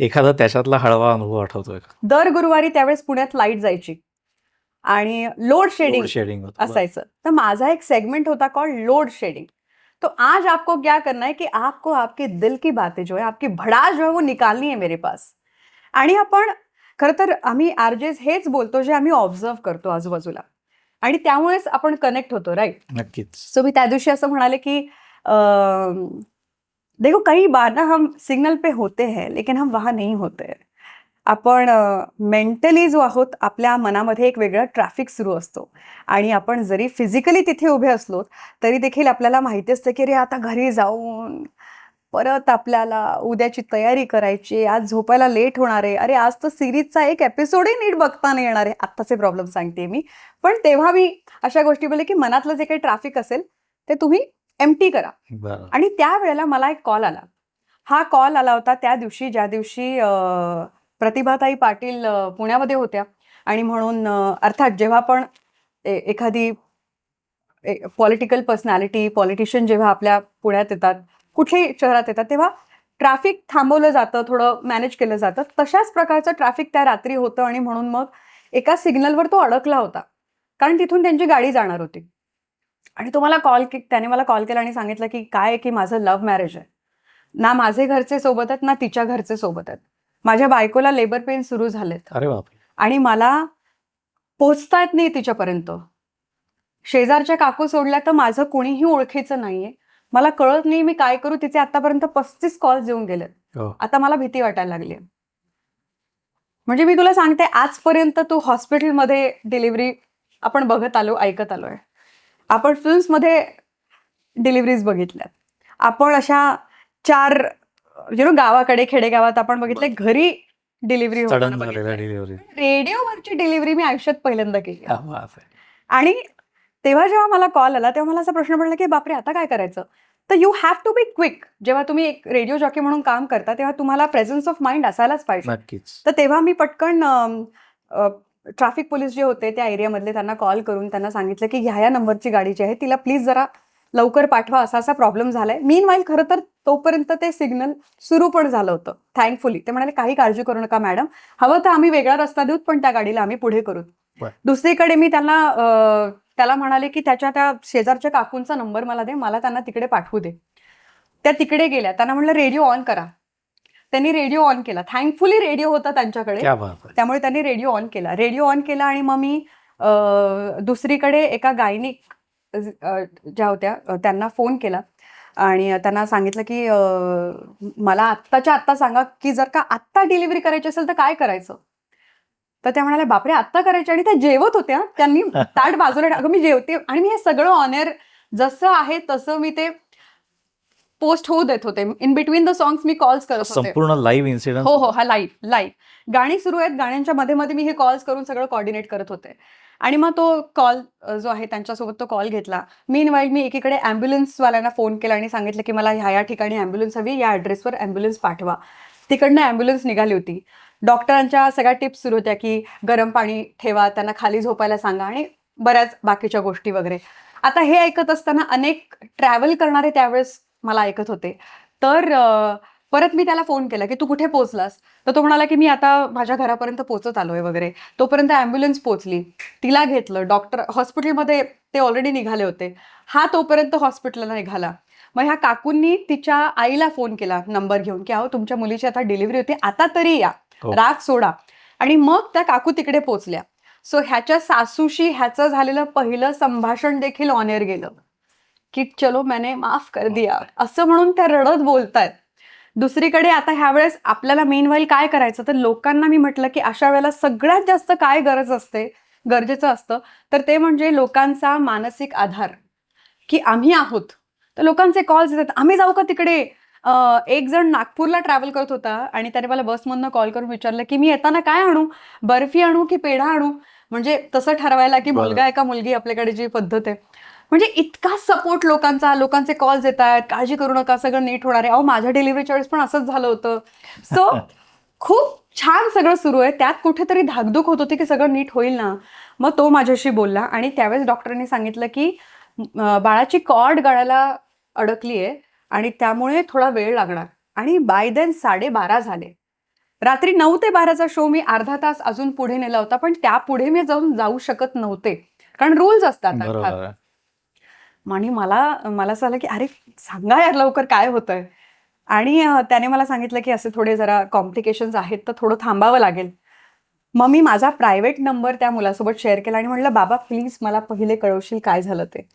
एखादा त्याच्यातला हळवा अनुभव आठवतोय का? दर गुरुवारी त्यावेळेस पुण्यात लाइट जायची. आणि लोड शेडिंग शेडिंग. असायचं. तर माझा एक सेगमेंट होता कॉल्ड लोड शेडिंग तो आज आपको क्या करना है कि आपको आपके दिल की बातें जो है आपकी भड़ास जो है वो निकालनी है मेरे पास. आणि आपण खरं तर आम्ही आरजेस हेच बोलतो जे आम्ही ऑब्झर्व करतो आजूबाजूला. आणि त्यामुळेच आपण कनेक्ट होतो राईट नक्कीच. सो मी त्या दिवशी असं म्हणाले की देखो कई बार ना हम सिग्नल पे होते हैं लेकिन हम वहाँ नहीं होते आपण मेंटली जो आहोत आपल्या मनामध्ये एक वेगळा ट्रॅफिक सुरू असतो. आणि आपण जरी फिजिकली तिथे उभे असलो तरी देखील आपल्याला माहिती असतं की अरे आता घरी जाऊन परत आपल्याला उद्याची तयारी करायची आज झोपायला लेट होणार आहे. अरे आज तर सिरीजचा एक एपिसोडही नीट बघता नाही येणार आहे. आत्ताचे प्रॉब्लेम सांगते मी. पण तेव्हा मी अशा गोष्टी बोलले की मनातलं जे काही ट्रॅफिक असेल ते तुम्ही एमटी करा. बरं. आणि त्यावेळेला मला एक कॉल आला. हा कॉल आला होता त्या दिवशी ज्या दिवशी प्रतिभाताई पाटील पुण्यामध्ये होत्या. आणि म्हणून अर्थात जेव्हा पण एखादी पॉलिटिकल पर्सनॅलिटी पॉलिटिशियन जेव्हा आपल्या पुण्यात येतात कुठल्याही शहरात येतात तेव्हा ट्रॅफिक थांबवलं जातं थोडं मॅनेज केलं जातं. तशाच प्रकारचं ट्रॅफिक त्या रात्री होतं आणि म्हणून मग एका सिग्नलवर तो अडकला होता. कारण तिथून त्यांची गाडी जाणार होती. आणि तो मला कॉल के त्याने मला कॉल केला आणि सांगितलं की काय की माझं लव्ह मॅरेज आहे. ना माझे घरचे सोबत आहेत ना तिच्या घरचे सोबत आहेत. माझ्या बायकोला लेबर पेन सुरू झालेत. अरे आणि मला पोचता येत नाही तिच्यापर्यंत. शेजारच्या काकू सोडल्या तर माझं कोणीही ओळखीचं नाहीये. मला कळत नाही मी काय करू तिचे आतापर्यंत पस्तीस कॉल येऊन गेलेत. हो. आता मला भीती वाटायला लागली म्हणजे मी तुला सांगते आजपर्यंत तू हॉस्पिटलमध्ये डिलिव्हरी आपण बघत आलो ऐकत आलोय. आपण फिल्म्समध्ये डिलिव्हरीज बघितल्यात. आपण अशा चार यु नो गावाकडे खेडेगावात आपण बघितले घरी डिलिव्हरी रेडिओवरची डिलिव्हरी मी आयुष्यात पहिल्यांदा केली आणि तेव्हा जेव्हा मला कॉल आला तेव्हा मला असा प्रश्न पडला की बापरे आता काय करायचं? तर you have to be quick जेव्हा तुम्ही एक रेडिओ जॉकी म्हणून काम करता तेव्हा तुम्हाला प्रेझन्स ऑफ माइंड असायलाच पाहिजे. तर तेव्हा मी पटकन ट्रॅफिक पोलीस जे होते त्या एरियामधले त्यांना कॉल करून त्यांना सांगितलं की ह्या ह्या नंबरची गाडी जी आहे तिला प्लीज जरा लवकर पाठवा असा असा प्रॉब्लेम झालाय. मीन वाईल खरं तर तोपर्यंत ते सिग्नल सुरू पण झालं होतं थँकफुली ते म्हणाले काही काळजी करू नका मॅडम हवं तर आम्ही वेगळा रस्ता देऊत पण त्या गाडीला आम्ही पुढे करू. दुसरीकडे मी त्यांना त्याला म्हणाले की त्याच्या त्या शेजारच्या काकूंचा नंबर मला दे मला त्यांना तिकडे पाठवू दे. त्या तिकडे गेल्या. त्यांना म्हणलं रेडिओ ऑन करा. त्यांनी रेडिओ ऑन केला. थँकफुली रेडिओ होता त्यांच्याकडे. त्यामुळे त्यांनी रेडिओ ऑन केला. रेडिओ ऑन केला आणि मग मी दुसरीकडे एका गायनिक ज्या होत्या त्यांना फोन केला. आणि त्यांना सांगितलं की मला आत्ताच्या आत्ता सांगा की जर का आत्ता डिलिव्हरी करायची असेल तर काय करायचं? तर त्या म्हणाल्या बापरे आत्ता करायची. आणि त्या जेवत होत्या. त्यांनी ताट बाजूला टाक- अगं मी जेवते. आणि मी हे सगळं ऑनर जसं आहे तसं मी ते पोस्ट होऊ देत होते. इन बिटवीन द सॉंग्स मी कॉल्स करत होते. संपूर्ण लाईव्ह इन्सिडेंट हो हो हा लाईव्ह लाईव्ह गाणी सुरू आहेत गाण्यांच्या मध्ये मध्ये मी हे कॉल्स करून सगळं कॉर्डिनेट करत होते आणि मग तो कॉल जो आहे त्यांच्यासोबत तो कॉल घेतला. मीन वाईल मी एकीकडे वाल्यांना फोन केला आणि सांगितलं की मला ह्या या ठिकाणी ॲम्ब्युलन्स हवी या ॲड्रेसवर ॲम्ब्युलन्स पाठवा. तिकडनं ॲम्ब्युलन्स निघाली होती. डॉक्टरांच्या सगळ्या टिप्स सुरू होत्या की गरम पाणी ठेवा त्यांना खाली झोपायला सांगा आणि बऱ्याच बाकीच्या गोष्टी वगैरे. आता हे ऐकत असताना अनेक ट्रॅव्हल करणारे त्यावेळेस मला ऐकत होते. तर परत मी त्याला फोन केला की तू कुठे पोहोचलास? तर तो म्हणाला की मी आता माझ्या घरापर्यंत पोहोचत आलोय वगैरे. तोपर्यंत ॲम्ब्युलन्स पोहोचली. तिला घेतलं. डॉक्टर हॉस्पिटलमध्ये ते ऑलरेडी निघाले होते. हा तोपर्यंत हॉस्पिटलला निघाला. मग ह्या काकूंनी तिच्या आईला फोन केला नंबर घेऊन की अहो तुमच्या मुलीची आता डिलिव्हरी होती. आता तरी या. हो. राग सोडा. आणि मग त्या काकू तिकडे पोहोचल्या. सो ह्याच्या सासूशी ह्याचं झालेलं पहिलं संभाषण देखील ऑनेर गेलं. की चलो मैंने माफ कर दिया. असं म्हणून त्या रडत बोलतायत. दुसरीकडे आता ह्या वेळेस आपल्याला मेन काय करायचं? तर लोकांना मी म्हटलं की अशा वेळेला सगळ्यात जास्त काय गरज असते? गरजेचं असतं. तर ते म्हणजे लोकांचा मानसिक आधार. की आम्ही आहोत. तर लोकांचे कॉल्स येतात. आम्ही जाऊ का तिकडे? एक जण नागपूरला ट्रॅव्हल करत होता आणि त्याने मला बसमधनं कॉल करून विचारलं की मी येताना काय आणू? बर्फी आणू की पेढा आणू? म्हणजे तसं ठरवायला की. मुलगा आहे का मुलगी आपल्याकडे जी पद्धत आहे. म्हणजे इतका सपोर्ट लोकांचा लोकांचे कॉल्स येत आहेत काळजी करू नका सगळं नीट होणार आहे. अहो माझ्या डिलिव्हरीच्या वेळेस पण असंच झालं होतं. सो खूप छान सगळं सुरू आहे. त्यात कुठेतरी धाकधूक होत होती की सगळं नीट होईल ना? मग तो माझ्याशी बोलला आणि त्यावेळेस डॉक्टरांनी सांगितलं की बाळाची कॉर्ड गळायला अडकली आहे आणि त्यामुळे थोडा वेळ लागणार. आणि बाय देन साडेबारा झाले. रात्री नऊ ते बाराचा शो मी अर्धा तास अजून पुढे नेला होता पण त्या पुढे मी जाऊन जाऊ शकत नव्हते. कारण रूल्स असतात. आणि मला मला असं झालं की अरे सांगा यार लवकर काय होतंय? आणि त्याने मला सांगितलं की असे थोडे जरा कॉम्प्लिकेशन्स आहेत तर थोडं थांबावं लागेल. मग मी माझा प्रायव्हेट नंबर त्या मुलासोबत शेअर केला आणि म्हटलं बाबा प्लीज मला पहिले कळवशील काय झालं ते.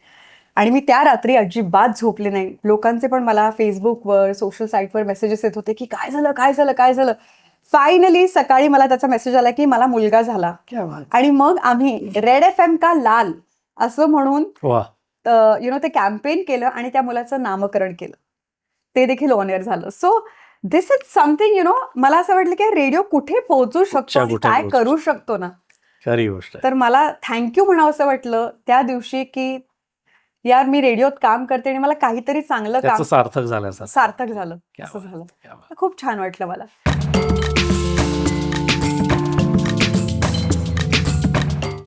आणि मी त्या रात्री अजिबात झोपले नाही. लोकांचे पण मला फेसबुकवर सोशल साईटवर मेसेजेस येत होते की काय झालं काय झालं काय झालं? फायनली सकाळी मला त्याचा मेसेज आला की मला मुलगा झाला. आणि मग आम्ही रेड एफ एम का लाल असं म्हणून यु नो ते कॅम्पेन केलं आणि त्या मुलाचं नामकरण केलं. ते देखील ऑन एअर झालं. So this is something you know मला असं वाटलं की रेडिओ कुठे पोहोचू शकतो काय करू शकतो? ना? खरी गोष्ट तर मला थँक्यू म्हणावं असं वाटलं त्या दिवशी की यार मी रेडिओत काम करते आणि मला काहीतरी चांगलं काम सार्थक झालं सार्थक झालं. असं झालं. खूप छान वाटलं मला.